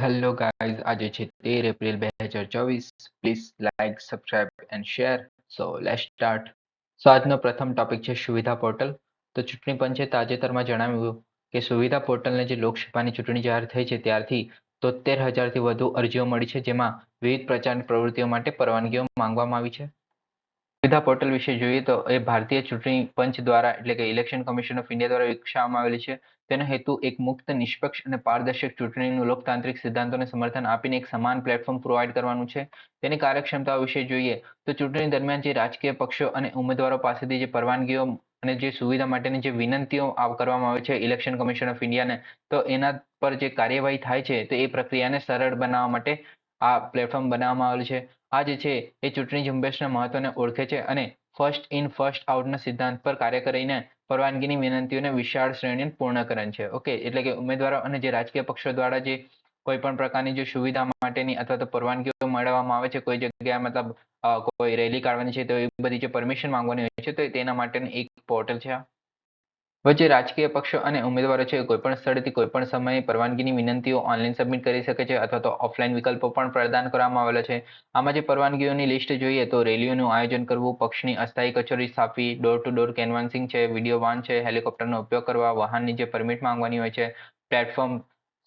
Hello guys આજે છે તેર એપ્રિલ બે હજાર ચોવીસ please like subscribe and share so let start so આજનો પ્રથમ ટોપિક છે સુવિધા પોર્ટલ તો ચૂંટણી પંચે તાજેતરમાં જણાવ્યું કે સુવિધા પોર્ટલને જે લોકસભાની ચૂંટણી જાહેર થઈ છે ત્યારથી તોતેર હજારથી વધુ અરજીઓ મળી છે, જેમાં વિવિધ પ્રચારની પ્રવૃત્તિઓ માટે પરવાનગીઓ માંગવામાં આવી છે. સુવિધા પોર્ટલ વિશે જોઈએ તો એ ભારતીય ચૂંટણી પંચ દ્વારા, એટલે કે ઇલેક્શન કમિશન ઓફ ઇન્ડિયા દ્વારા વિકસાવવામાં આવેલી છે. તેનો હેતુ એક મુક્ત, નિષ્પક્ષ અને પારદર્શક ચૂંટણીનું લોકતાંત્રિક સિદ્ધાંતોને સમર્થન આપીને એક સમાન પ્લેટફોર્મ પ્રોવાઈડ કરવાનું છે. તેની કાર્યક્ષમતા વિશે જોઈએ તો ચૂંટણી દરમિયાન જે રાજકીય પક્ષો અને ઉમેદવારો પાસેથી જે પરવાનગીઓ અને જે સુવિધા માટેની જે વિનંતીઓ કરવામાં આવે છે ઇલેક્શન કમિશન ઓફ ઇન્ડિયાને તો એના પર જે કાર્યવાહી થાય છે, તો એ પ્રક્રિયાને સરળ બનાવવા માટે આ પ્લેટફોર્મ બનાવવામાં આવેલું છે. આ જે છે, એ ચૂંટણી ઝુંબેશના મહત્વને ઓળખે છે અને ફર્સ્ટ ઇન ફર્સ્ટ આઉટના સિદ્ધાંત પર કાર્ય કરીને પરવાનગીની વિનંતીઓને વિશાળ શ્રેણી પૂર્ણકરણ છે. ઓકે એટલે કે ઉમેદવારો અને જે રાજકીય પક્ષો દ્વારા જે કોઈ પણ પ્રકારની જે સુવિધા માટેની અથવા તો પરવાનગીઓ મેળવવામાં આવે છે, કોઈ જગ્યાએ મતલબ કોઈ રેલી કાઢવાની છે, તો એ બધી જે પરમિશન માંગવાની હોય છે, તો તેના માટેનું એક પોર્ટલ છે વચ્ચે રાજકીય પક્ષો અને ઉમેદવારો છે, કોઈપણ સ્થળેથી કોઈપણ સમયે પરવાનગીની વિનંતીઓ ઓનલાઈન સબમિટ કરી શકે છે અથવા તો ઓફલાઈન વિકલ્પો પણ પ્રદાન કરવામાં આવેલા છે. આમાં જે પરવાનગીઓની લિસ્ટ જોઈએ તો રેલીઓનું આયોજન કરવું, પક્ષની અસ્થાયી કચેરી સ્થાપવી ડોર ટુ ડોર કેનવાન્સિંગ છે વીડિયો વાન છે, હેલિકોપ્ટરનો ઉપયોગ કરવા, વાહનની જે પરમિટ માંગવાની હોય છે પ્લેટફોર્મ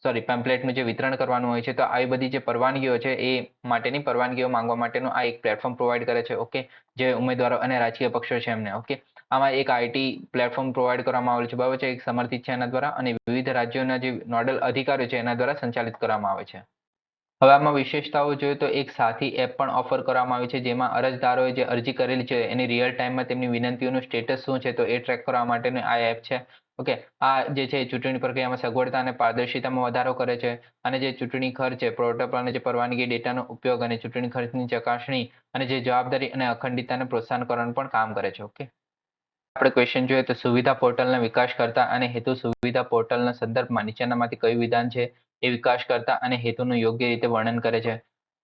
સોરી પેમ્પલેટનું જે વિતરણ કરવાનું હોય છે, તો આવી બધી જે પરવાનગીઓ છે એ માટેની પરવાનગીઓ માંગવા માટેનું આ એક પ્લેટફોર્મ પ્રોવાઈડ કરે છે ઓકે જે ઉમેદવારો અને રાજકીય પક્ષો છે એમને ઓકે આમાં એક આઈટી પ્લેટફોર્મ પ્રોવાઈડ કરવામાં આવેલું છે. બરાબર છે? એક સમર્થિત છે એના દ્વારા અને વિવિધ રાજ્યોના જે નોડલ અધિકારીઓ છે એના દ્વારા સંચાલિત કરવામાં આવે છે. હવે આમાં વિશેષતાઓ જોઈએ તો એક સાથી એપ પણ ઓફર કરવામાં આવી છે, જેમાં અરજદારોએ જે અરજી કરેલી છે એની રિયલ ટાઈમમાં તેમની વિનંતીઓનું સ્ટેટસ શું છે તો એ ટ્રેક કરવા માટેની આ એપ છે. ઓકે? આ જે છે ચૂંટણી પ્રક્રિયામાં સગવડતા અને પારદર્શિતામાં વધારો કરે છે અને જે ચૂંટણી ખર્ચ છે પ્રોટોકોલ અને જે પરવાનગી ડેટાનો ઉપયોગ અને ચૂંટણી ખર્ચની ચકાસણી અને જે જવાબદારી અને અખંડિતતાને પ્રોત્સાહન કરવાનું પણ કામ કરે છે. ઓકે? આપણે ક્વેશ્ચન જોઈએ તો સુવિધા પોર્ટલના વિકાસ કરતા અને હેતુ સુવિધા પોર્ટલના સંદર્ભમાં નીચેનામાંથી કયું વિધાન છે એ વિકાસ કરતા અને હેતુનું યોગ્ય રીતે વર્ણન કરે છે.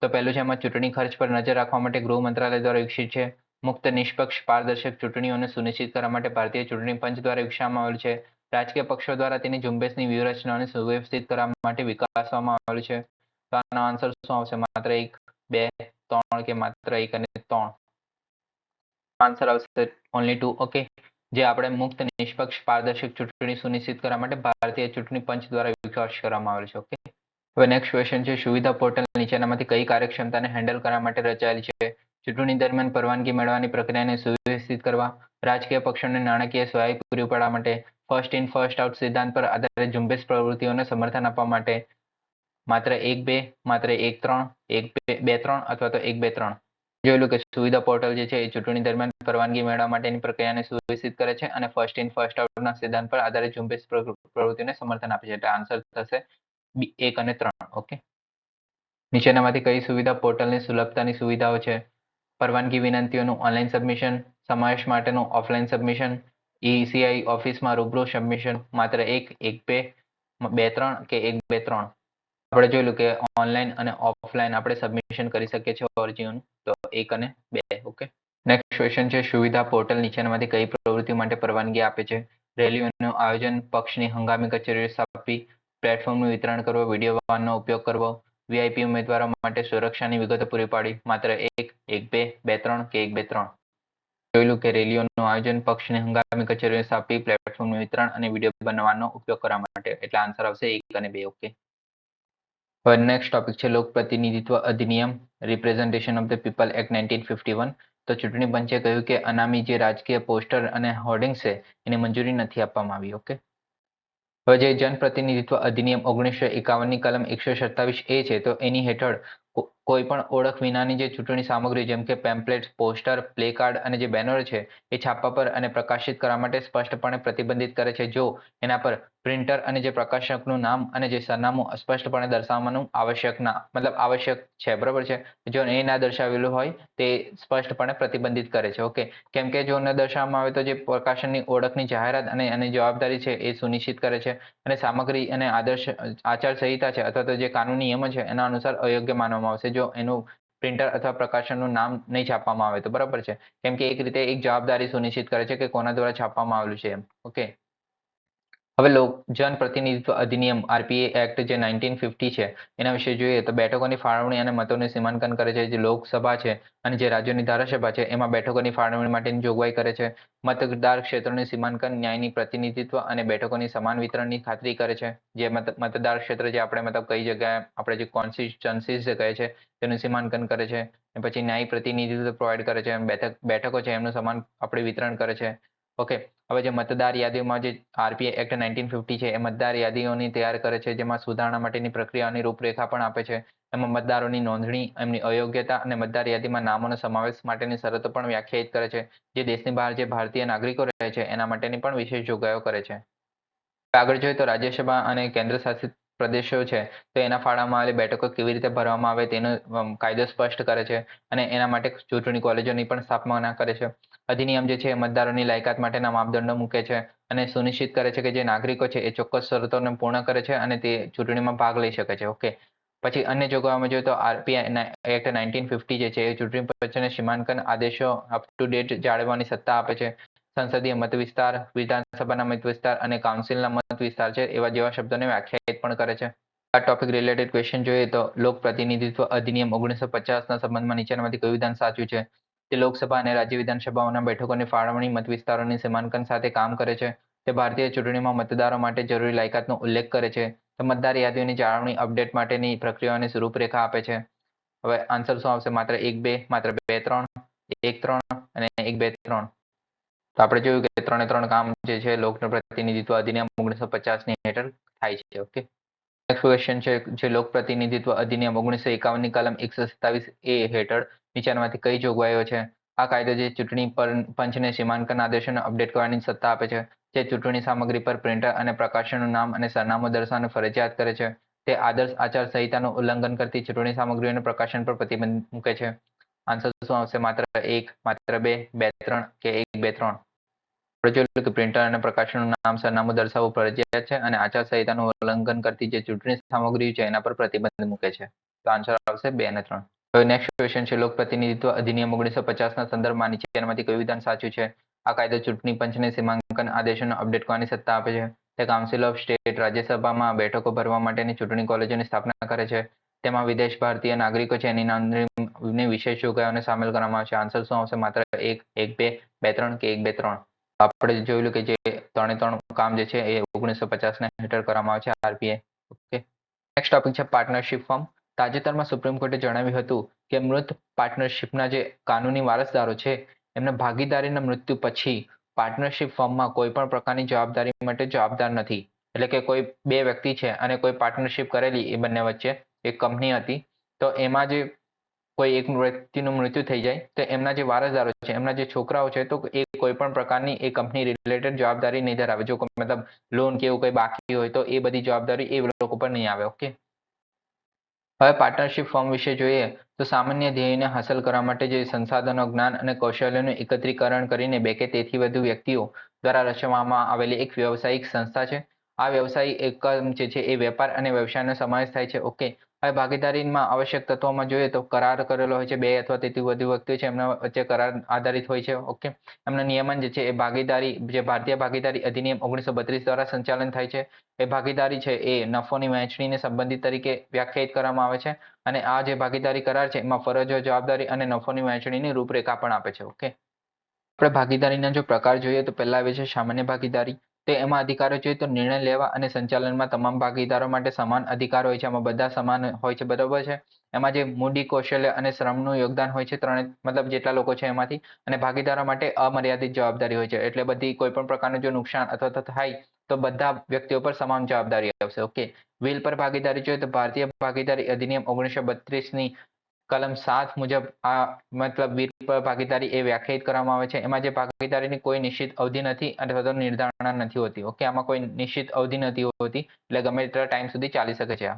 તો પહેલું છે એમાં ચૂંટણી ખર્ચ પર નજર રાખવા માટે ગૃહ મંત્રાલય દ્વારા વિકસિત છે. મુક્ત, નિષ્પક્ષ, પારદર્શક ચૂંટણીઓને સુનિશ્ચિત કરવા માટે ભારતીય ચૂંટણી પંચ દ્વારા વિકસાવવામાં આવેલ છે. રાજકીય પક્ષો દ્વારા તેની ઝુંબેશની વ્યૂહરચનાને સુવ્યવસ્થિત કરવા માટે વિકાસવામાં આવેલું છે. તો આનો આન્સર શું આવશે? માત્ર એક, બે, ત્રણ કે માત્ર એક અને ત્રણ? આન્સર આવશે ઓનલી ટુ ઓકે જે આપણે મુક્ત, નિષ્પક્ષ, પારદર્શક ચૂંટણી સુનિશ્ચિત કરવા માટે ભારતીય ચૂંટણી પંચ દ્વારા વિકાસ કરવામાં આવેલ છે ઓકે હવે નેક્સ્ટ ક્વેશ્ચન છે, સુવિધા પોર્ટલ નીચેનામાંથી કઈ કાર્યક્ષમતાને હેન્ડલ કરવા માટે રચાયેલ છે? ચૂંટણી દરમિયાન પરવાનગી મેળવવાની પ્રક્રિયાને સુવ્યવસ્થિત કરવા, રાજકીય પક્ષોને નાણાકીય સહાય પૂરી પાડવા માટે ફર્સ્ટ ઇન ફર્સ્ટ આઉટ સિદ્ધાંત પર આધારિત ઝુંબેશ પ્રવૃત્તિઓને સમર્થન આપવા માટે, માત્ર એક, બે, માત્ર એક, ત્રણ, એક બે, ત્રણ અથવા તો એક, બે, ત્રણ. જોયેલું કે સુવિધા પોર્ટલ જે છે એ ચૂંટણી દરમિયાન પરવાનગી મેળવવા માટેની પ્રક્રિયાને સુવ્યવસ્થિત કરે છે અને ફર્સ્ટ ઇન ફર્સ્ટ આઉટના સિદ્ધાંત પર આધારિત ઝુંબેશ પ્રવૃત્તિને સમર્થન આપે છે. એટલે આન્સર થશે એક અને ત્રણ ઓકે નીચેનામાંથી કઈ સુવિધા પોર્ટલની સુલભતાની સુવિધાઓ છે? પરવાનગી વિનંતીઓનું ઓનલાઈન સબમિશન સમાવેશ માટેનું ઓફલાઈન સબમિશન ઈસીઆઈ ઓફિસમાં રૂબરૂ સબમિશન માત્ર એક એક, બે બે, ત્રણ કે એક, બે, ત્રણ? આપણે જોયેલું કે ઓનલાઈન અને ઓફલાઈન આપણે સબમિશન કરી શકીએ છીએ અરજીઓનું. તો એક અને બે ઓકે નેક્સ્ટ ક્વેશ્ચન છે, સુવિધા પોર્ટલ નીચેનામાંથી કઈ પ્રવૃત્તિ માટે પરવાનગી આપે છે? રેલીઓનું આયોજન, પક્ષની હંગામી કચેરીઓ સ્થાપવી પ્લેટફોર્મનું વિતરણ કરવો વીડિયો વાહનનો ઉપયોગ કરવો વીઆઈપી ઉમેદવારો માટે સુરક્ષાની વિગતો પૂરી પાડી, માત્ર એક એક, બે બે, ત્રણ કે એક, બે, ત્રણ? જોયેલું કે રેલીઓનું આયોજન, પક્ષની હંગામી કચેરીઓ સ્થાપી પ્લેટફોર્મનું વિતરણ અને વીડિયો બનાવવાનો ઉપયોગ કરવા માટે. એટલે આન્સર આવશે એક અને બે ઓકે હવે નેક્સ્ટ ટોપિક છે લોક પ્રતિનિધિત્વ અધિનિયમ representation of the people act nineteen fifty one તો ચૂંટણી પંચે કહ્યું કે અનામી જે રાજકીય પોસ્ટર અને હોર્ડિંગ્સ છે, એની મંજૂરી નથી આપવામાં આવી ઓકે હવે જે જનપ્રતિનિધિત્વ અધિનિયમ ઓગણીસો એકાવનની કલમ એકસો સત્તાવીસ એ છે, તો એની હેઠળ કોઈ પણ ઓળખ વિનાની જે ચૂંટણી સામગ્રી, જેમ કે પેમ્પલેટ પોસ્ટર પ્લે કાર્ડ અને જે બેનર છે, એ છાપવા પર અને પ્રકાશિત કરવા માટે સ્પષ્ટપણે પ્રતિબંધિત કરે છે. જો એના પર પ્રિન્ટર અને જે પ્રકાશકનું નામ અને જે સરનામું સ્પષ્ટપણે દર્શાવવાનું આવશ્યક ના, મતલબ આવશ્યક છે, બરાબર છે? જો એ ના દર્શાવેલું હોય, તે સ્પષ્ટપણે પ્રતિબંધિત કરે છે. ઓકે. કેમ કે જો ન દર્શાવવામાં આવે તો જે પ્રકાશનની ઓળખની જાહેરાત અને એની જવાબદારી છે, એ સુનિશ્ચિત કરે છે. અને સામગ્રી અને આદર્શ, આચાર સંહિતા છે, અથવા તો જે કાનૂની નિયમો છે, એના અનુસાર અયોગ્ય માનવામાં કરવામાં જો એનું પ્રિન્ટર અથવા પ્રકાશનનું નામ નહીં છાપવામાં આવે તો બરાબર છે. કેમ કે એક રીતે એક જવાબદારી સુનિશ્ચિત કરે છે કે કોના દ્વારા છાપવામાં આવેલું છે એમ. ઓકે હવે લોક જનપ્રતિનિધિત્વ અધિનિયમ, આરપીએ એક્ટ જે નાઇન્ટીન ફિફ્ટી છે, એના વિશે જોઈએ તો બેઠકોની ફાળવણી અને મતોનું સીમાંકન કરે છે, જે લોકસભા છે અને જે રાજ્યોની ધારાસભા છે, એમાં બેઠકોની ફાળવણી માટેની જોગવાઈ કરે છે. મતદાર ક્ષેત્રોનું સીમાંકન ન્યાયની પ્રતિનિધિત્વ અને બેઠકોની સમાન વિતરણની ખાતરી કરે છે. જે મત, મતદાર ક્ષેત્ર જે આપણે મતલબ કઈ જગ્યાએ, આપણે જે કોન્સ્ટિટ્યુન્સીસ કહે છે, તેનું સીમાંકન કરે છે. પછી ન્યાય પ્રતિનિધિત્વ પ્રોવાઈડ કરે છે, બેઠક, બેઠકો છે એમનું સમાન આપણે વિતરણ કરે છે. ઓકે હવે જે મતદાર યાદીમાં જે આરપીઆઈ એક્ટ નાઇન્ટીન ફિફ્ટી છે, એ મતદાર યાદીઓની તૈયાર કરે છે, જેમાં સુધારણા માટેની પ્રક્રિયાની રૂપરેખા પણ આપે છે. એમાં મતદારોની નોંધણી, એમની અયોગ્યતા અને મતદાર યાદીમાં નામોનો સમાવેશ માટેની શરતો પણ વ્યાખ્યાયિત કરે છે. જે દેશની બહાર જે ભારતીય નાગરિકો રહે છે, એના માટેની પણ વિશેષ જોગવાઈઓ કરે છે. આગળ જોઈએ તો રાજ્યસભા અને કેન્દ્ર શાસિત પ્રદેશો છે, તો એના ફાળામાં આવેલી બેઠકો કેવી રીતે ભરવામાં આવે તેનો કાયદો સ્પષ્ટ કરે છે અને એના માટે ચૂંટણી કોલેજોની પણ સ્થાપના કરે છે. અધિનિયમ જે છે મતદારોની લાયકાત માટેના માપદંડો મૂકે છે અને સુનિશ્ચિત કરે છે કે જે નાગરિકો છે એ ચોક્કસ શરતોને પૂર્ણ કરે છે અને તે ચૂંટણીમાં ભાગ લઈ શકે છે. ઓકે. પછી અન્ય જોગવાઈમાં જોઈએ તો આરપીઆઈ એક્ટ નાઇન્ટીન ફિફ્ટી જે છે એ ચૂંટણી પંચને સીમાંકન આદેશો અપ ટુ ડેટ જાળવવાની સત્તા આપે છે. સંસદીય મત વિસ્તાર, વિધાનસભાના મત વિસ્તાર અને કાઉન્સિલના મત વિસ્તાર છે એવા જેવા શબ્દોને વ્યાખ્યાયિત પણ કરે છે. આ ટોપિક રિલેટેડ ક્વેશ્ચન જોઈએ તો લોક પ્રતિનિધિત્વ અધિનિયમ ઓગણીસો પચાસના સંબંધમાં નીચેનામાંથી કયું વિધાન સાચું છે? તે લોકસભા અને રાજ્ય વિધાનસભાઓના બેઠકોની ફાળવણી, મત વિસ્તારોની સીમાંકન સાથે કામ કરે છે. તે ભારતીય ચૂંટણીમાં મતદારો માટે જરૂરી લાયકાતનો ઉલ્લેખ કરે છે. તો મતદાર યાદીઓની જાળવણી, અપડેટ માટેની પ્રક્રિયાઓની રૂપરેખા આપે છે. હવે આન્સર શું આવશે? માત્ર એક, બે, માત્ર બે, ત્રણ, એક, ત્રણ અને એક, બે, ત્રણ. તો આપણે જોયું કે ત્રણે ત્રણ કામ જે છે લોક પ્રતિનિધિત્વ અધિનિયમ ઓગણીસો પચાસની હેઠળ થાય છે ઓકે નેક્સ્ટ ક્વેશ્ચન છે, જે લોક પ્રતિનિધિત્વ અધિનિયમ ઓગણીસો એકાવનની કલમ એકસો સત્તાવીસ એ હેઠળ નીચેનામાંથી કઈ જોગવાઈઓ છે? આ કાયદો જે ચૂંટણી પર પંચને સીમાંકન આદેશોને અપડેટ કરવાની સત્તા આપે છે, જે ચૂંટણી સામગ્રી પર પ્રિન્ટર અને પ્રકાશનનું નામ અને સરનામું દર્શાવવાનું ફરજિયાત કરે છે, તે આદર્શ આચાર સંહિતાનું ઉલ્લંઘન કરતી ચૂંટણી સામગ્રીઓને પ્રકાશન પર પ્રતિબંધ મૂકે છે. આન્સર શું આવશે? માત્ર એક, માત્ર બે બે, ત્રણ કે એક, બે, ત્રણ? આપણે પ્રિન્ટર અને પ્રકાશનનું નામ સરનામું દર્શાવવું ફરજિયાત છે અને આચાર ઉલ્લંઘન કરતી જે ચૂંટણી સામગ્રી છે એના પર પ્રતિબંધ મૂકે છે. તો આન્સર આવશે બે અને ત્રણ. હવે નેક્સ્ટ ક્વેશ્ચન છે. લોક પ્રતિનિધિત્વ અધિનિયમ ઓગણીસો પચાસના સંદર્ભમાં નીચેનામાંથી કયું વિધાન સાચું છે? આ કાયદો ચૂંટણી પંચને સીમાંકન આદેશોને અપડેટ કરવાની સત્તા આપે છે. તે કાઉન્સિલ ઓફ સ્ટેટ રાજ્યસભામાં બેઠકો ભરવા માટેની ચૂંટણી કોલેજોની સ્થાપના કરે છે. તેમાં વિદેશ ભારતીય નાગરિકો છે, એની નોંધણી વિશેષ જોગવાઈઓને સામેલ કરવામાં આવશે. આન્સર શું આવશે? માત્ર એક એક, બે બે, ત્રણ કે એક, બે, ત્રણ? આપણે જોયેલું કે જે ત્રણે, ત્રણ કામ જે છે, એ ઓગણીસો પચાસના હેઠળ કરવામાં આવે છે આરપીએ ઓકે. નેક્સ્ટ ટોપિક છે પાર્ટનરશિપ ફોર્મ તાજેતરમાં સુપ્રીમ કોર્ટે જણાવ્યું હતું કે, મૃત પાર્ટનરશિપના જે કાનૂની વારસદારો છે, એમને ભાગીદારીના મૃત્યુ પછી પાર્ટનરશિપ ફોર્મમાં કોઈ પણ પ્રકારની જવાબદારી માટે જવાબદાર નથી. એટલે કે કોઈ બે વ્યક્તિ છે અને કોઈ પાર્ટનરશિપ કરેલી એ બંને વચ્ચે એક કંપની હતી, તો એમાં જે કોઈ એક વ્યક્તિનું મૃત્યુ થઈ જાય, તો એમના જે વારસદારો છે, એમના જે છોકરાઓ છે, તો એ કોઈ પણ પ્રકારની એ કંપની રિલેટેડ જવાબદારી નહીં ધરાવે. જો મતલબ લોન કે એવું કંઈ બાકી હોય, તો એ બધી જવાબદારી એ લોકો પર નહીં આવે ઓકે હવે પાર્ટનરશિપ ફોર્મ વિશે જોઈએ, તો સામાન્ય ધ્યેયને હાંસલ કરવા માટે જે સંસાધનો, જ્ઞાન અને કૌશલ્યનું એકત્રીકરણ કરીને બે કે તેથી વધુ વ્યક્તિઓ દ્વારા રચવામાં આવેલી એક વ્યવસાયિક સંસ્થા છે. આ વ્યવસાયિક એકમ જે છે, એ વેપાર અને વ્યવસાયનો સમાવેશ થાય છે ઓકે હવે ભાગીદારીમાં આવશ્યક તત્વોમાં જોઈએ તો કરાર કરેલો હોય છે, બે અથવા તેથી વધુ વ્યક્તિઓ છે, એમના વચ્ચે કરાર આધારિત હોય છે, ઓકે. એમના નિયમન જે છે એ ભાગીદારી, જે ભારતીય ભાગીદારી અધિનિયમ ઓગણીસો બત્રીસ દ્વારા સંચાલન થાય છે, એ ભાગીદારી છે એ નફોની વહેંચણીને સંબંધિત તરીકે વ્યાખ્યાયિત કરવામાં આવે છે અને આ જે ભાગીદારી કરાર છે, એમાં ફરજો, જવાબદારી અને નફોની વહેંચણીની રૂપરેખા પણ આપે છે, ઓકે. આપણે ભાગીદારીના જો પ્રકાર જોઈએ તો પહેલા આવે છે સામાન્ય ભાગીદારી તે એમાં અધિકારો જોઈએ તો નિર્ણય લેવા અને સંચાલનમાં તમામ ભાગીદારો માટે સમાન અધિકાર હોય છે. એમાં બધા સમાન હોય છે, બરાબર છે? એમાં જે મૂડી કૌશલ્ય અને શ્રમનું યોગદાન હોય છે, ત્રણે, મતલબ જેટલા લોકો છે એમાંથી, અને ભાગીદારો માટે અમર્યાદિત જવાબદારી હોય છે. એટલે બધી કોઈ પણ પ્રકારનું જો નુકસાન અથવા તો થાય, તો બધા વ્યક્તિઓ પર સમાન જવાબદારી આવશે. ઓકે? વિલ પર ભાગીદારી જોઈએ તો ભારતીય ભાગીદારી અધિનિયમ ઓગણીસો બત્રીસની કલમ સાત મુજબ આ મતલબ પર ભાગીદારી એ વ્યાખ્યાયિત કરવામાં આવે છે. એમાં જે ભાગીદારીની કોઈ નિશ્ચિત અવધિ નથી અથવા તો નિર્ધારણ નથી હોતી. ઓકે, આમાં કોઈ નિશ્ચિત અવધિ નથી હોતી, એટલે ગમે તેટલા ટાઈમ સુધી ચાલી શકે છે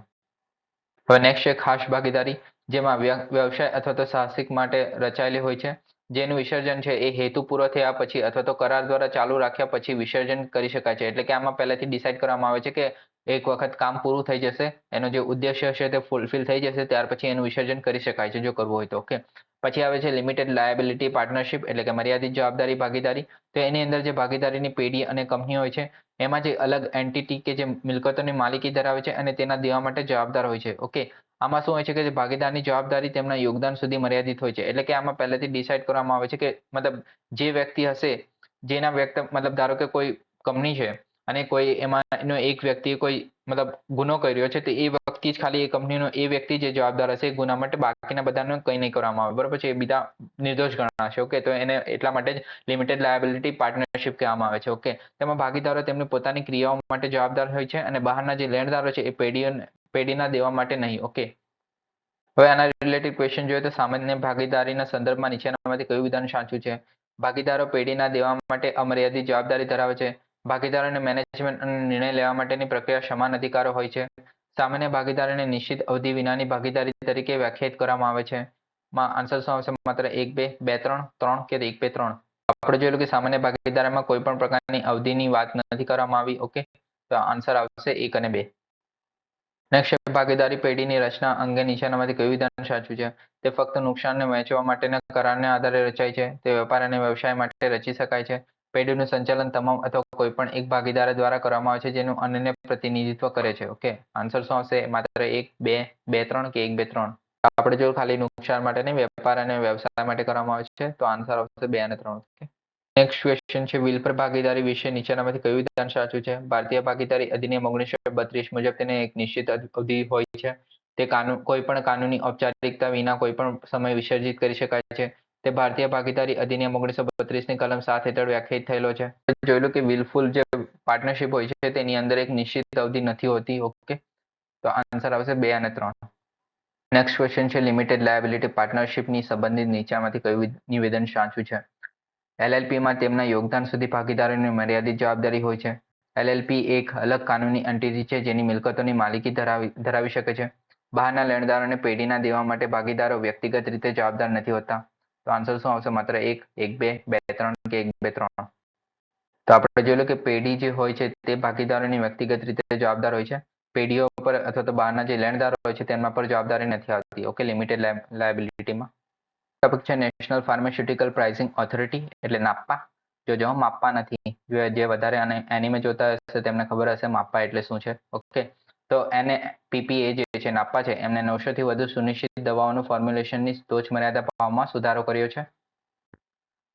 હવે નેક્સ્ટ છે ખાસ ભાગીદારી, જેમાં વ્યવસાય અથવા તો સાહસિક માટે રચાયેલી હોય છે. જેનું વિસર્જન છે એ હેતુ પૂરો થયા પછી અથવા તો કરાર દ્વારા ચાલુ રાખ્યા પછી વિસર્જન કરી શકાય છે. એટલે કે આમાં પહેલાથી ડિસાઇડ કરવામાં આવે છે કે એક વખત કામ પૂરું થઈ જશે, એનો જે ઉદ્દેશ્ય છે તે ફૂલફિલ થઈ જશે, ત્યાર પછી એનું વિસર્જન કરી શકાય છે જો કરવું હોય તો ઓકે પછી આવે છે લિમિટેડ લાયબિલિટી પાર્ટનરશિપ એટલે કે મર્યાદિત જવાબદારી, ભાગીદારી. તો એની અંદર જે ભાગીદારીની પેઢી અને કંપની હોય છે, એમાં જે અલગ એન્ટિટી કે જે મિલકતોની માલિકી ધરાવે છે અને તેના દેવા માટે જવાબદાર હોય છે ઓકે આમાં શું હોય છે કે જે ભાગીદારની જવાબદારી તેમના યોગદાન સુધી મર્યાદિત હોય છે. એટલે કે આમાં પહેલેથી ડિસાઇડ કરવામાં આવે છે કે મતલબ જે વ્યક્તિ હશે, જેના વ્યક્ત, મતલબ ધારો કે કોઈ કંપની છે અને કોઈ એમાંનો એક વ્યક્તિ કોઈ મતલબ ગુનો કર્યો છે, તો એ વ્યક્તિ જ ખાલી એ કંપનીનો એ વ્યક્તિ જે જવાબદાર હશે એ ગુના માટે બાકીના બધાને કંઈ નહીં કરવામાં આવે. બરોબર છે? એ બીજા નિર્દોષ ગણાશે ઓકે તો એને એટલા માટે જ લિમિટેડ લાયબિલિટી પાર્ટનરશિપ કહેવામાં આવે છે ઓકે તેમાં ભાગીદારો તેમની પોતાની ક્રિયાઓ માટે જવાબદાર હોય છે અને બહારના જે લેણદારો છે એ પેઢીઓ પેઢીના દેવા માટે નહીં ઓકે હવે આના રિલેટેડ ક્વેશ્ચન જોઈએ તો સામાન્ય ભાગીદારીના સંદર્ભમાં નીચેનામાંથી કયું વિધાન સાચું છે? ભાગીદારો પેઢીના દેવા માટે અમર્યાદિત જવાબદારી ધરાવે છે ભાગીદારોને મેનેજમેન્ટ અને નિર્ણય લેવા માટેની પ્રક્રિયા સમાન અધિકારો હોય છે. સામાન્ય ભાગીદારીને નિશ્ચિત અવધિ વિનાની ભાગીદારી તરીકે વ્યાખ્યાયિત કરવામાં આવે છે. માં આન્સર શું આવશે? માત્ર એક, બે બે, ત્રણ ત્રણ કે એક, બે, ત્રણ? આપણે જોયેલું કે સામાન્ય ભાગીદારીમાં કોઈ પણ પ્રકારની અવધિની વાત નથી કરવામાં આવી, ઓકે? તો આન્સર આવશે એક અને બે. નેક્સ્ટ ભાગીદારી પેઢીની રચના અંગે નીચેનામાંથી કયું વિધાન સાચું છે? તે ફક્ત નુકસાનને વહેંચવા માટેના કરારને આધારે રચાય છે. તે વેપાર અને વ્યવસાય માટે રચી શકાય છે. પેઢીનું સંચાલન તમામ અથવા કોઈ પણ એક ભાગીદાર દ્વારા કરવામાં આવે છે, જેનું અનન્ય પ્રતિનિધિત્વ કરે છે. ઓકે આન્સર શું આવશે? માત્ર એક, બે બે, ત્રણ કે એક, બે, ત્રણ? આપણે જો ખાલી નુકસાન માટે નહીં, વેપાર અને વ્યવસાય માટે કરવામાં આવે છે, તો આન્સર આવશે બે અને ત્રણ. ઓકે. નેક્સ્ટ ક્વેશ્ચન છે વિલ પર ભાગીદારી વિશે નીચેનામાંથી કયું વિધાન સાચું છે? ભારતીય ભાગીદારી અધિનિયમ ઓગણીસો બત્રીસ મુજબ તેને એક નિશ્ચિત અવધિ હોય છે. તે કાનૂન કોઈ પણ કાનૂની ઔપચારિકતા વિના કોઈ પણ સમય વિસર્જિત કરી શકાય છે. તે ભારતીય ભાગીદારી અધિનિયમ ઓગણીસો બત્રીસની કલમ સાત હેઠળ વ્યાખ્યાયિત થયેલો છે. જોયેલું કે વિલફુલ જે પાર્ટનરશિપ હોય છે, તેની અંદર એક નિશ્ચિત અવધિ નથી હોતી ઓકે તો આન્સર આવશે બે અને ત્રણ. નેક્સ્ટ ક્વેશ્ચન છે લિમિટેડ લાયબિલિટી પાર્ટનરશિપની સંબંધિત નીચામાંથી કયું નિવેદન સાચું છે? એલએલપીમાં તેમના યોગદાન સુધી ભાગીદારોની મર્યાદિત જવાબદારી હોય છે. એલએલપી એક અલગ કાનૂની એન્ટિટી છે, જેની મિલકતોની માલિકી ધરાવી ધરાવી શકે છે. બહારના લેણદારોને પેઢીના દેવા માટે ભાગીદારો વ્યક્તિગત રીતે જવાબદાર નથી હોતા. તો આન્સર શું આવશે? માત્ર એક એક, બે બે, ત્રણ કે એક, બે, ત્રણ? તો આપણે જોયું કે પેઢી જે હોય છે તે ભાગીદારોની વ્યક્તિગત રીતે જવાબદાર હોય છે. પેઢીઓ પર અથવા તો બહારના જે લેણદારો હોય છે તેના પર જવાબદારી નથી આવતી. ઓકે લિમિટેડ લાયબિલિટીમાં ટોપિક છે નેશનલ ફાર્માસ્યુટિકલ પ્રાઇસિંગ ઓથોરિટી, એટલે નાપ્પા. જો જો માપવા નથી. જે વધારે અને એનિમે જોતા હશે તેમને ખબર હશે માપવા એટલે શું છે? ઓકે તો એને પીપીએ જે છે નાપા છે. એમને નવસોથી વધુ સુનિશ્ચિત દવાઓનું ફોર્મ્યુલેશનની ટોચ મર્યાદા પામવામાં સુધારો કર્યો છે.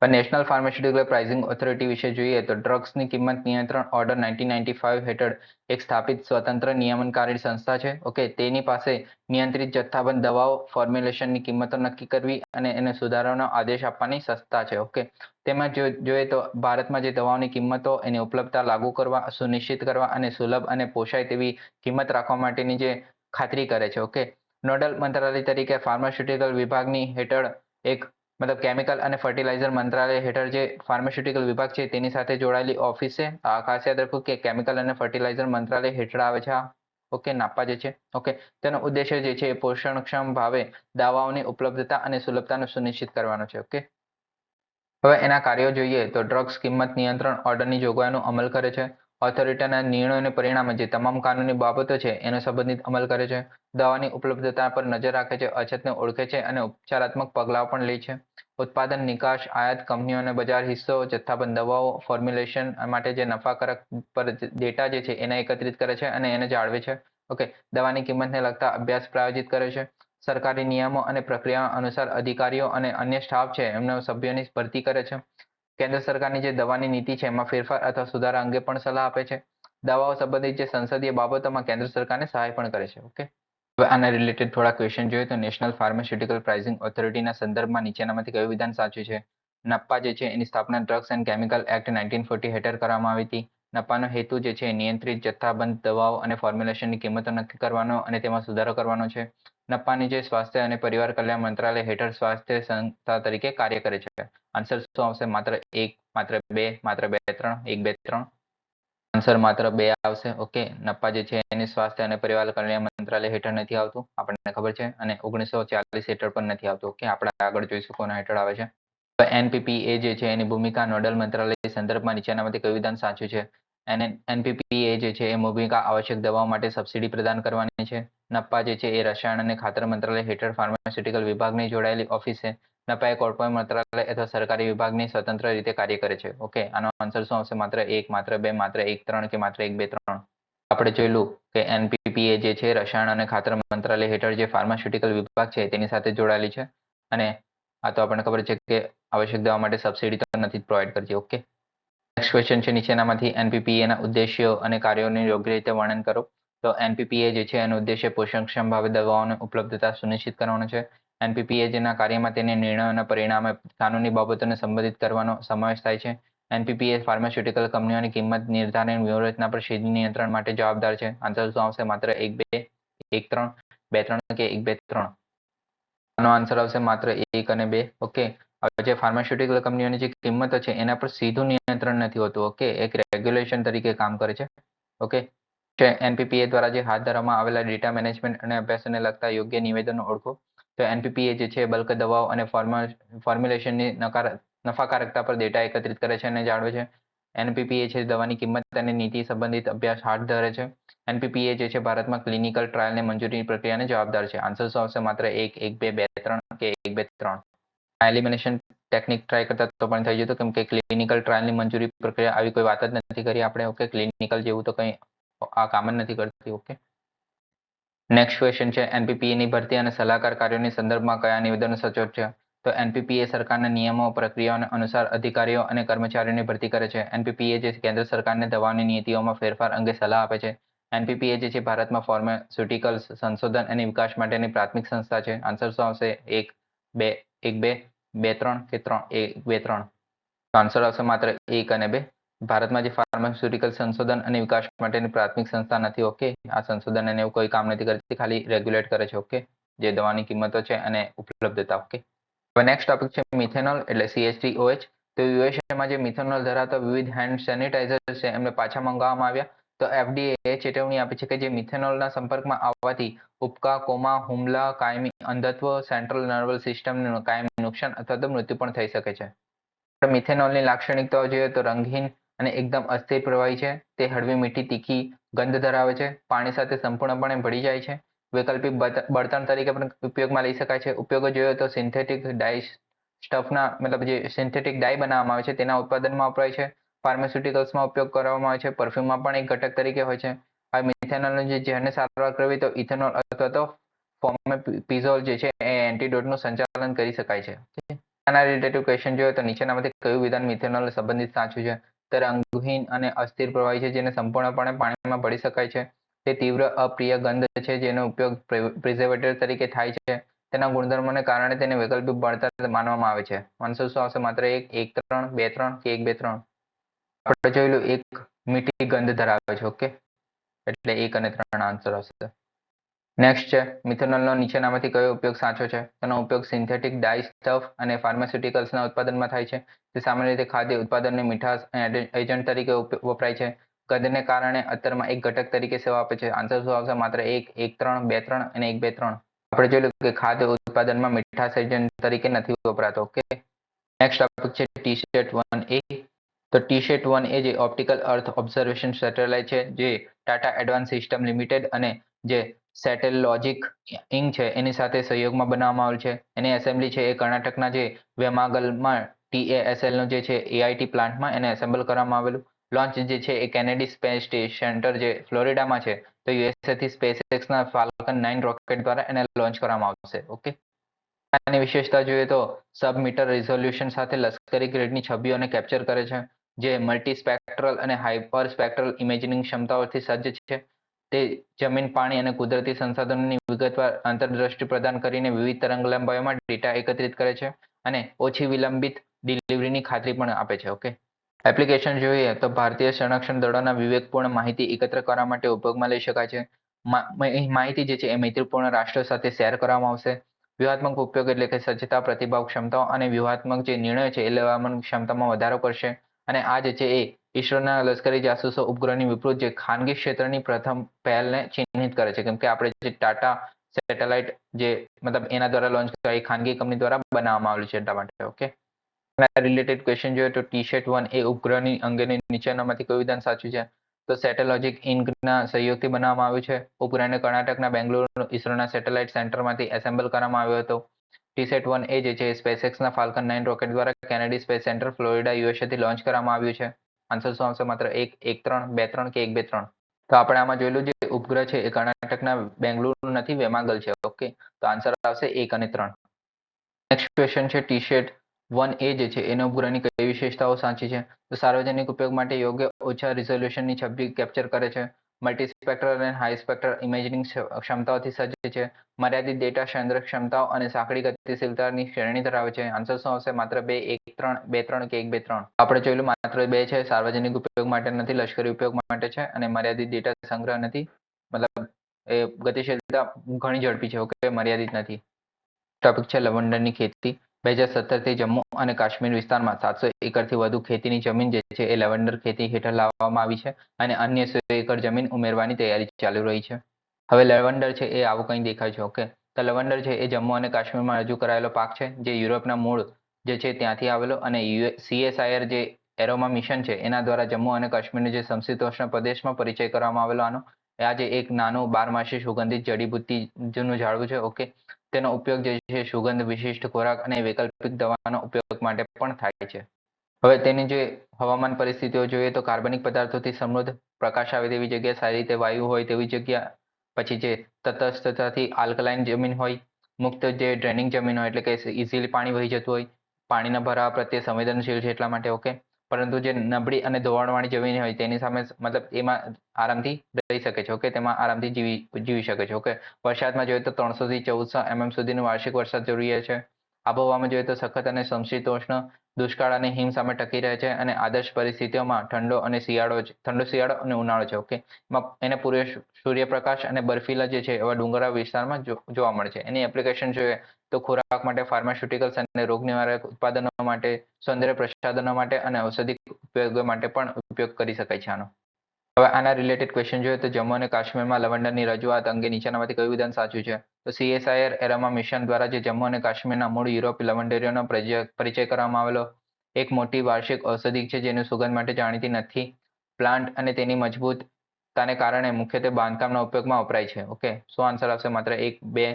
પણ નેશનલ ફાર્માસ્યુટિકલ પ્રાઇસિંગ ઓથોરિટી વિશે જોઈએ તો ડ્રગ્સની કિંમત નિયંત્રણ ઓર્ડર નાઇન્ટીન નાઇન્ટી ફાઇવ હેઠળ એક સ્થાપિત સ્વતંત્ર નિયમનકારી સંસ્થા છે. ઓકે તેની પાસે નિયંત્રિત જથ્થાબંધ દવાઓ ફોર્મ્યુલેશનની કિંમતો નક્કી કરવી અને એને સુધારવાનો આદેશ આપવાની સંસ્થા છે. ઓકે તેમાં જો જોઈએ તો ભારતમાં જે દવાઓની કિંમતો, એની ઉપલબ્ધતા લાગુ કરવા, સુનિશ્ચિત કરવા અને સુલભ અને પોષાય તેવી કિંમત રાખવા માટેની જે ખાતરી કરે છે. ઓકે નોડલ મંત્રાલય તરીકે ફાર્માસ્યુટિકલ વિભાગની હેઠળ એક મતલબ કેમિકલ અને ફર્ટિલાઇઝર મંત્રાલય હેઠળ જે ફાર્માસ્યુટિકલ વિભાગ છે, તેની સાથે જોડાયેલી ઓફિસ છે. ખાસ યાદ રાખું કે કેમિકલ અને ફર્ટિલાઇઝર મંત્રાલય હેઠળ આવે છે ઓકે, નાપા જે છે. ઓકે, તેનો ઉદ્દેશ્ય જે છે પોષણક્ષમ ભાવે દવાઓની ઉપલબ્ધતા અને સુલભતાને સુનિશ્ચિત કરવાનો છે, ઓકે. હવે એના કાર્યો જોઈએ તો ડ્રગ્સ કિંમત નિયંત્રણ ઓર્ડરની જોગવાઈનો અમલ કરે છે. ઓથોરિટીના નિર્ણયોને પરિણામે જે તમામ કાનૂની બાબતો છે, એનો સંબંધિત અમલ કરે છે. દવાની ઉપલબ્ધતા પર નજર રાખે છે, અછતને ઓળખે છે અને ઉપચારાત્મક પગલાઓ પણ લે છે. ઉત્પાદન, નિકાસ, આયાત, કંપનીઓ અને બજાર હિસ્સો, જથ્થાબંધ દવાઓ ફોર્મ્યુલેશન માટે જે નફાકારક પર ડેટા જે છે, એને એકત્રિત કરે છે અને એને જાળવે છે. ઓકે દવાની કિંમતને લગતા અભ્યાસ પ્રાયોજિત કરે છે. સરકારી નિયમો અને પ્રક્રિયા અનુસાર અધિકારીઓ અને અન્ય સ્ટાફ છે, એમના સભ્યોની ભરતી કરે છે. કેન્દ્ર સરકારની જે દવાની નીતિ છે, એમાં ફેરફાર અથવા સુધારા અંગે પણ સલાહ આપે છે. દવાઓ સંબંધિત જે સંસદીય બાબતોમાં કેન્દ્ર સરકારને સહાય પણ કરે છે, ઓકે? આના રિલેટેડ થોડા ક્વેશ્ચન જોઈએ તો નેશનલ ફાર્માસ્યુટિકલ પ્રાઇસિંગ ઓથોરિટીના સંદર્ભમાં નીચેનામાંથી કયું વિધાન સાચું છે? નપ્પા જે છે, એની સ્થાપના drugs and chemical act nineteen forty હેઠળ કરવામાં આવી હતી. નપાનો હેતુ જે છે નિયંત્રિત, જથ્થાબંધ દવાઓ અને ફોર્મ્યુલેશનની કિંમતો નક્કી કરવાનો અને તેમાં સુધારો કરવાનો છે. નપ્પાની જે સ્વાસ્થ્ય અને પરિવાર કલ્યાણ મંત્રાલય હેઠળ સ્વાસ્થ્ય સંસ્થા તરીકે કાર્ય કરે છે. આન્સર શું આવશે? માત્ર એક, માત્ર બે માત્ર બે, ત્રણ, એક, બે, ત્રણ. આન્સર માત્ર બે આવશે. ઓકે નફા જે છે એની સ્વાસ્થ્ય અને પરિવાર કલ્યાણ મંત્રાલય હેઠળ નથી આવતું. આપણને ખબર છે. અને ઓગણીસો ચાલીસ હેઠળ પણ નથી આવતું. ઓકે આપણે આગળ જોઈશું કોના હેઠળ આવે છે. એનપીપી એ જે છે, એની ભૂમિકા નોડલ મંત્રાલય સંદર્ભમાં નીચેનામાંથી કયું વિધાન સાચું છે? એને એનપીપીએ જે છે, એ ભૂમિકા આવશ્યક દવાઓ માટે સબસિડી પ્રદાન કરવાની છે. નપ્પા જે છે, એ રસાયણ અને ખાતર મંત્રાલય હેઠળ ફાર્માસ્યુટિકલ વિભાગની જોડાયેલી ઓફિસ છે. નપ્પા એ કોર્પોરેટ મંત્રાલય અથવા સરકારી વિભાગની સ્વતંત્ર રીતે કાર્ય કરે છે. ઓકે, આનો આન્સર શું આવશે? માત્ર એક, માત્ર બે, માત્ર એક, ત્રણ કે માત્ર એક, બે, ત્રણ? આપણે જોયેલું કે એનપીપીએ જે છે, રસાયણ અને ખાતર મંત્રાલય હેઠળ જે ફાર્માસ્યુટિકલ વિભાગ છે, તેની સાથે જોડાયેલી છે. અને આ તો આપણને ખબર છે કે આવશ્યક દવા માટે સબસિડી તો નથી પ્રોવાઈડ કરતી ઓકે નેક્સ્ટ ક્વેશ્ચન છે નીચેનામાંથી એનપીપીએ ના ઉદ્દેશ્યો અને કાર્યોને યોગ્ય રીતે વર્ણન કરો. તો એનપીપીએ જે છે, એનો ઉદ્દેશ્ય પોષણક્ષમ ભાવે દવાઓની ઉપલબ્ધતા સુનિશ્ચિત કરવાનો છે. એનપીપીએ જેના કાર્યમાં તેને નિર્ણયોના પરિણામે કાનૂની બાબતોને સંબંધિત કરવાનો સમાવેશ થાય છે. એનપીપીએ ફાર્માસ્યુટિકલ કંપનીઓની કિંમત નિર્ધારણ વ્યૂહરચના પર સીધી નિયંત્રણ માટે જવાબદાર છે. આન્સર શું આવશે માત્ર એક બે, એક ત્રણ, બે ત્રણ કે એક બે ત્રણ. આનો આન્સર આવશે માત્ર એક અને બે ઓકે હવે જે ફાર્માસ્યુટિકલ કંપનીઓની જે કિંમતો છે, એના પર સીધું નિયંત્રણ નથી હોતું ઓકે એક રેગ્યુલેશન તરીકે કામ કરે છે ઓકે એનપીપીએ દ્વારા જે હાથ ધરવામાં આવેલા ડેટા મેનેજમેન્ટ અને અભ્યાસને લગતા યોગ્ય નિવેદનો ઓળખો, તો એનપીપીએ જે છે બલ્ક દવાઓ અને ફોર્મ્યુલેશનની નફાકારકતા પર ડેટા એકત્રિત કરે છે અને જાળવે છે એનપીપીએ છે, દવાની કિંમત અને નીતિ સંબંધિત અભ્યાસ હાથ ધરે છે. એનપીપીએ જે છે, ભારતમાં ક્લિનિકલ ટ્રાયલને મંજૂરી પ્રક્રિયાને જવાબદાર છે. આન્સર શું આવશે? માત્ર એક એક, બે બે, ત્રણ કે એક, બે, ત્રણ? એલિમિનેશન ટેકનિક ટ્રાય કરતા તો પણ થઈ જતું, કેમ કે ક્લિનિકલ ટ્રાયલની મંજૂરી પ્રક્રિયા આવી કોઈ વાત જ નથી કરી આપણે, ઓકે? ક્લિનિકલ જેવું તો કંઈ આ કામ જ નથી કરતી, ઓકે? નેક્સ્ટ ક્વેશ્ચન છે એનપીપીએ ની ભરતી અને સલાહકાર કાર્યોની સંદર્ભમાં કયા નિવેદનો સચોટ છે? તો એનપીપીએ સરકારના નિયમો, પ્રક્રિયાઓ અનુસાર અધિકારીઓ અને કર્મચારીઓની ભરતી કરે છે. એનપીપીએ જે કેન્દ્ર સરકારને દવાની નીતિઓમાં ફેરફાર અંગે સલાહ આપે છે. એનપીપીએ જે છે, ભારતમાં ફાર્માસ્યુટિકલ્સ સંશોધન અને વિકાસ માટેની પ્રાથમિક સંસ્થા છે. આન્સર શું આવશે? એક, બે એક, બે બે, ત્રણ કે ત્રણ, એક, બે, ત્રણ? આન્સર આવશે માત્ર એક અને બે. ભારતમાં જે ફાર્માસ્યુટિકલ સંશોધન અને વિકાસ માટેની પ્રાથમિક સંસ્થા નથી, ઓકે? આ સંશોધન અને એવું કોઈ કામ નથી કરતી, ખાલી રેગ્યુલેટ કરે છે, ઓકે? જે દવાની કિંમતો છે અને ઉપલબ્ધતા, ઓકે? હવે નેક્સ્ટ ટોપિક છે મિથેનોલ એટલે CH3OH તો યુએસએમાં જે મિથેનોલ ધરાવતા વિવિધ હેન્ડ સેનિટાઇઝર છે, એમને પાછા મંગાવવામાં આવ્યા. તો એફડીએ એ ચેતવણી આપી છે કે જે મિથેનોલના સંપર્કમાં આવવાથી ઉપકા કોમા, હુમલા, કાયમી અંધત્વ સેન્ટ્રલ નર્વસ સિસ્ટમનું કાયમી નુકસાન અથવા તો મૃત્યુ પણ થઈ શકે છે. મિથેનોલની લાક્ષણિકતાઓ જોઈએ તો રંગહીન અને એકદમ અસ્થિર પ્રવાહી છે. તે હળવી મીઠી, તીખી ગંધ ધરાવે છે. પાણી સાથે સંપૂર્ણપણે ભળી જાય છે. વૈકલ્પિક બળતણ તરીકે પણ ઉપયોગમાં લઈ શકાય છે. ઉપયોગો જોઈએ તો સિન્થેટિક ડાય સ્ટફના મતલબ જે સિન્થેટિક ડાય બનાવવામાં આવે છે, તેના ઉત્પાદનમાં વપરાય છે. ફાર્માસ્યુટિકલ્સમાં ઉપયોગ કરવામાં આવે છે. પરફ્યુમમાં પણ એક ઘટક તરીકે હોય છે. હવે મિથેનોલ જે ઝેરને સારવાર કરવી તો ઇથેનોલ અથવા તો ફોર્મેપિઝોલ જે છે, એ એન્ટીડોટનું સંચાલન કરી શકાય છે. આના રિલેટેડ ક્વેશ્ચન જોઈએ તો નીચેનામાંથી કયું વિધાન મિથેનોલ સંબંધિત સાચું છે? ત્યારે અંગહીન અને અસ્થિર પ્રવાહી છે, જેને સંપૂર્ણપણે પાણીમાં ભળી શકાય છે. તે તીવ્ર, અપ્રિય ગંધ છે જેનો ઉપયોગ પ્રિઝર્વેટિવ તરીકે થાય છે. તેના ગુણધર્મોને કારણે તેને વૈકલ્પિક બળતણ માનવામાં આવે છે. આન્સર માત્ર એક એક, ત્રણ, બે, ત્રણ કે એક, બે, ત્રણ? આપણે જોયેલું એક મીઠી ગંધ ધરાવે છે, ઓકે? એટલે એક અને ત્રણ આન્સર આવશે. નેક્સ્ટ છે મિથેનોલનો નીચેનામાંથી કયો ઉપયોગ સાચો છે? તેનો ઉપયોગ સિન્થેટિક ડાય સ્ટફ અને ફાર્માસ્યુટિકલ્સના ઉત્પાદનમાં થાય છે. તે સામાન્ય રીતે ખાદ્ય ઉત્પાદનની મીઠાશ એજન્ટ તરીકે વપરાય છે. ગંધને કારણે અત્તરમાં એક ઘટક તરીકે સેવા આપે છે. આન્સર શું આવશે? માત્ર એક એક ત્રણ, બે ત્રણ અને એક બે ત્રણ. આપણે જોઈ જોયું કે ખાદ્ય ઉત્પાદનમાં મીઠા સર્જન તરીકે નથી વપરાતો. ઓકે? નેક્સ્ટ ટોપિક છે ટી શર્ટ વન એ તો ટી શર્ટ વન એ જે ઓપ્ટિકલ અર્થ ઓબ્ઝર્વેશન સેટેલાઇટ છે, જે ટાટા એડવાન્સ સિસ્ટમ લિમિટેડ અને જે સેટેલ લોજિક ઇંગ છે, એની સાથે સહયોગમાં બનાવવામાં આવેલ છે. એની એસેમ્બલી છે એ કર્ણાટકના જે વેમાગલમાં ટીએએસએલનું જે છે એઆઈટી પ્લાન્ટમાં એને એસેમ્બલ કરવામાં આવેલું. લોન્ચ જે છે એ કેનેડી સ્પેસ સેન્ટર જે ફ્લોરિડામાં છે, તો યુએસએથી સ્પેસ એક્સના ફાલ્કન નાઇન રોકેટ દ્વારા એને લોન્ચ કરવામાં આવશે ઓકે આની વિશેષતા જોઈએ તો સબ મીટર રિઝોલ્યુશન સાથે લશ્કરી ગ્રેડની છબીઓને કેપ્ચર કરે છે, જે મલ્ટી સ્પેક્ટ્રલ અને હાઇપર સ્પેક્ટ્રલ ઇમેજિનિંગ ક્ષમતાઓથી સજ્જ છે. તે જમીન, પાણી અને કુદરતી સંસાધનોની વિગતવાર આંતરદ્રષ્ટિ પ્રદાન કરીને વિવિધ તરંગ લંબાઈઓમાં ડેટા એકત્રિત કરે છે અને ઓછી વિલંબિત ડિલિવરીની ખાતરી પણ આપે છે ઓકે એપ્લિકેશન જોઈએ તો ભારતીય સંરક્ષણ દળોના વિવેકપૂર્ણ માહિતી એકત્ર કરવા માટે ઉપયોગમાં લઈ શકાય છે. માહિતી જે છે એ મૈત્રીપૂર્ણ રાષ્ટ્રો સાથે શેર કરવામાં આવશે. વ્યૂહાત્મક ઉપયોગ એટલે કે સજ્જતા, પ્રતિભાવ, ક્ષમતાઓ અને વ્યૂહાત્મક જે નિર્ણય છે એ લેવામાં ક્ષમતામાં વધારો કરશે. અને આ જે છે એ ઈસરોના લશ્કરી જાસૂસો ઉપગ્રહની વિપરીત જે ખાનગી ક્ષેત્રની પ્રથમ પહેલને ચિહ્નિત કરે છે. કેમ કે આપણે જે ટાટા સેટેલાઇટ જે મતલબ એના દ્વારા લોન્ચ કરાઈ ખાનગી કંપની દ્વારા બનાવવામાં આવેલું છે એટલા માટે ઓકે રિલેટેડ ક્વેશ્ચન જોઈએ તો ટી શર્ટ વન એ ઉપગ્રહની અંગેની નીચેનામાંથી કયું વિધાન સાચું છે? તો સેટેલોજિક ઇન્કના સહયોગથી બનાવવામાં આવ્યું છે. ઉપગ્રહને કર્ણાટકના બેંગ્લોર ઇસરોના સેટેલાઇટ સેન્ટરમાંથી એસેમ્બલ કરવામાં આવ્યો હતો. ટી સેટ વન એ જે છે સ્પેસએક્સના ફાલ્કન નાઇન રોકેટ દ્વારા કેનેડી સ્પેસ સેન્ટર ફ્લોરિડા યુએસએથી લોન્ચ કરવામાં આવ્યું છે. આન્સર શું આવશે? માત્ર એક એક ત્રણ, બે ત્રણ કે એક, બે ત્રણ? તો આપણે આમાં જોયેલું જે ઉપગ્રહ છે એ કર્ણાટકના બેંગલુરુ નથી, વેમાગલ છે. ઓકે તો આન્સર આવશે એક અને ત્રણ. નેક્સ્ટ ક્વેશ્ચન છે ટી શેટ વન એ જે છે, એનો ઉપગ્રહની કઈ વિશેષતાઓ સાચી છે? તો સાર્વજનિક ઉપયોગ માટે યોગ્ય ઓછા રિઝોલ્યુશનની છબી કેપ્ચર કરે છે. મલ્ટી સ્પેક્ટર અને હાઈ સ્પેક્ટ્રલ ઇમેજિંગ ક્ષમતાઓથી સજ્જ છે. મર્યાદિત ડેટા સંગ્રહ ક્ષમતાઓ અને સાંકડી ગતિશીલતાની શ્રેણી ધરાવે છે. આન્સર શું આવશે? માત્ર બે, એક, ત્રણ, બે, ત્રણ કે એક, બે, ત્રણ? આપણે જોયેલું માત્ર બે છે. સાર્વજનિક ઉપયોગ માટે નથી, લશ્કરી ઉપયોગ માટે છે અને મર્યાદિત ડેટા સંગ્રહ નથી. મતલબ એ ગતિશીલતા ઘણી ઝડપી છે. ઓકે મર્યાદિત નથી. ટોપિક છે, લવંડરની ખેતી. બે હજાર સત્તરથી જમ્મુ અને કાશ્મીર વિસ્તારમાં સાતસો એકરથી વધુ ખેતીની જમીન જે છે એ લેવન્ડર ખેતી હેઠળ લાવવામાં આવી છે અને અન્ય સો એકર જમીન ઉમેરવાની તૈયારી ચાલુ રહી છે. હવે લેવન્ડર છે એ આવું કંઈ દેખાય છે, ઓકે? તો લેવન્ડર છે એ જમ્મુ અને કાશ્મીરમાં રજૂ કરાયેલો પાક છે, જે યુરોપના મૂળ જે છે ત્યાંથી આવેલો અને સીએસઆઈઆર જે એરોમા મિશન છે એના દ્વારા જમ્મુ અને કાશ્મીરનો જે સમશીતોષ્ણ પ્રદેશમાં પરિચય કરવામાં આવેલો આનો. આ એક નાનું બારમાસી સુગંધિત જડીબુટ્ટી જેનું ઝાડવું છે, ઓકે? તેનો ઉપયોગ જે છે સુગંધ વિશિષ્ટ ખોરાક અને વૈકલ્પિક દવાનો ઉપયોગ માટે પણ થાય છે. હવે તેની જે હવામાન પરિસ્થિતિઓ જોઈએ તો કાર્બનિક પદાર્થોથી સમૃદ્ધ પ્રકાશ આવે તેવી જગ્યા સારી રીતે વાયુ હોય તેવી જગ્યા પછી જે તટસ્થતાથી આલ્કલાઇન જમીન હોય, મુક્ત જે ડ્રેનિંગ જમીન હોય એટલે કે ઇઝીલી પાણી વહી જતું હોય, પાણીના ભરાવા પ્રત્યે સંવેદનશીલ છે એટલા માટે ઓકે પરંતુ જે નબળી અને ધોવાણવાળી જમીન હોય તેની સામે મતલબ એમાં આરામથી રહી શકે છે, ઓકે? તેમાં આરામથી જીવી જીવી શકે છે, ઓકે? વરસાદમાં જોઈએ તો ત્રણસો થી ચૌદસો એમએમ સુધીનો વાર્ષિક વરસાદ જરૂરી છે. આબોહવામાં જોઈએ તો સખત અને સમશીતોષ્ણ દુષ્કાળ અને હિમ સામે ટકી રહે છે અને આદર્શ પરિસ્થિતિઓમાં ઠંડો અને શિયાળો ઠંડો શિયાળો અને ઉનાળો છે, ઓકે? એમાં એને પૂરે સૂર્યપ્રકાશ અને બર્ફીલા જે છે એવા ડુંગરા વિસ્તારમાં જોવા મળે છે. એની એપ્લિકેશન જોઈએ તો ખોરાક માટે ફાર્માસ્યુટિકલ્સ અને રોગ નિવારક ઉત્પાદનો માટે, સૌંદર્ય પ્રસાધનો માટે અને ઔષધિ ઉપયોગ માટે પણ ઉપયોગ કરી શકાય છે આનો. હવે આના રિલેટેડ ક્વેશ્ચન જોઈએ તો જમ્મુ અને કાશ્મીરમાં લવંડરની રજૂઆત અંગે નીચેનામાંથી કયું વિધાન સાચું છે? તો સીએસઆઈઆર એરામા મિશન દ્વારા જે જમ્મુ અને કાશ્મીરના મૂળ યુરોપ લવંડરીઓનો પરિચય કરવામાં આવેલો. એક મોટી વાર્ષિક ઔષધિ છે જેનું સુગંધ માટે જાણીતી નથી. પ્લાન્ટ અને તેની મજબૂતતાને કારણે મુખ્યત્વે બાંધકામના ઉપયોગમાં વપરાય છે. ઓકે શું આન્સર આવશે? માત્ર એક, બે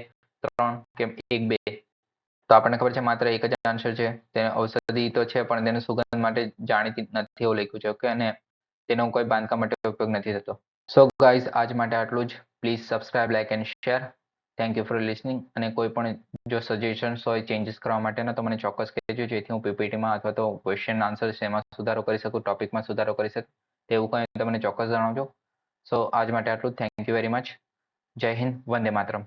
ત્રણ કે એક બે. તો આપણને ખબર છે માત્ર એક જ આન્સર છે. તેને ઔષધિ તો છે, પણ તેને સુગંધ માટે જાણીતી નથી એવું લખ્યું છે ઓકે અને તેનો કોઈ બાંધકામ માટે ઉપયોગ નથી થતો. સો ગાઈઝ આજ માટે આટલું જ. Please subscribe like and share thank you for listening અને કોઈ પણ જો સજેશન્સ હોય ચેન્જીસ કરવા માટેના, તો મને ચોક્કસ કહેજો. જેથી હું પીપીટીમાં અથવા તો ક્વેશ્ચન આન્સર એમાં સુધારો કરી શકું, ટોપિકમાં સુધારો કરી શકું. તેવું કંઈ તો મને ચોક્કસ જણાવજો. સો આજ માટે આટલું થેન્ક યુ વેરી મચ જય હિન્દ, વંદે માતરમ.